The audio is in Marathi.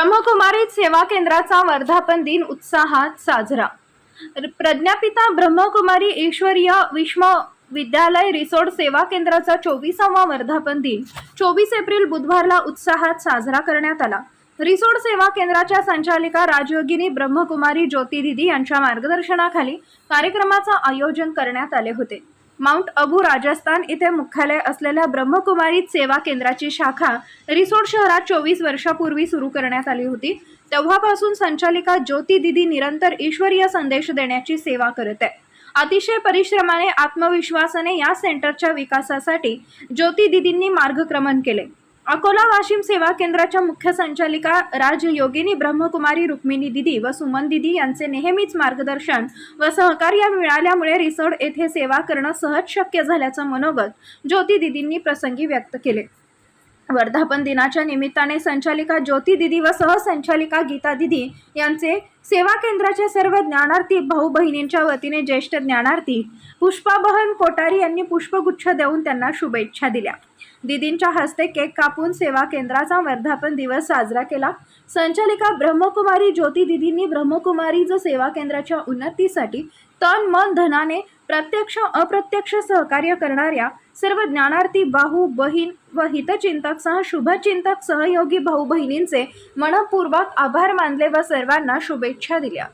ब्रह्मकुमारी सेवा केंद्राचा वर्धापन दिन उत्साहात साजरा. प्रज्ञापिता ब्रह्मकुमारी ईश्वरीय विश्व विद्यालय रिसोर्ट सेवा केंद्राचा चोवीसावा वर्धापन दिन चोवीस एप्रिल बुधवारला उत्साहात साजरा करण्यात आला. रिसोर्ट सेवा केंद्राच्या संचालिका राजयोगिनी ब्रह्मकुमारी ज्योती दिदी यांच्या मार्गदर्शनाखाली कार्यक्रमाचं आयोजन करण्यात आले होते. माउंट अबू राजस्थान इथे मुख्यालय असलेल्या ब्रह्मकुमारी सेवा केंद्राची शाखा रिसोड शहरात चोवीस वर्षापूर्वी सुरू करण्यात आली होती. तेव्हापासून संचालिका ज्योती दिदी निरंतर ईश्वरीय संदेश देण्याची सेवा करत आहे. अतिशय परिश्रमाने आत्मविश्वासाने या सेंटरच्या विकासासाठी ज्योती दिदींनी मार्गक्रमण केले. अकोला वाशिम सेवा केंद्राच्या मुख्य संचालिका राजयोगिनी ब्रह्मकुमारी रुक्मिणी दिदी व सुमन दिदी यांचे नेहमीच मार्गदर्शन व सहकार्य मिळाल्यामुळे रिसोड येथे सेवा करणं सहज शक्य झाल्याचं मनोगत ज्योती दिदींनी प्रसंगी व्यक्त केले. वर्धापन दिनाच्या निमित्ताने संचालिका ज्योती दिदी व सहसंचालिका गीता दिदी यांचे सेवा केंद्राच्या सर्व ज्ञानार्थी भाऊ बहिणींच्या वतीने ज्येष्ठ ज्ञानार्थी पुष्पाबहन कोटारी यांनी पुष्पगुच्छ देऊन त्यांना शुभेच्छा दिल्या. दिदींच्या हस्ते केक कापून सेवा केंद्राचा वर्धापन दिवस साजरा केला. संचालिका ब्रह्मकुमारी ज्योती दिदींनी ब्रह्मकुमारीज सेवा केंद्राच्या उन्नतीसाठी तन मन धनाने प्रत्यक्ष अप्रत्यक्ष सहकार्य करणाऱ्या सर्व ज्ञानार्थी भाऊ बहीण व हितचिंतक सह शुभचिंतक सहयोगी भाऊ बहिणींचे मनपूर्वक आभार मानले व सर्वांना शुभेच्छा दिल्या.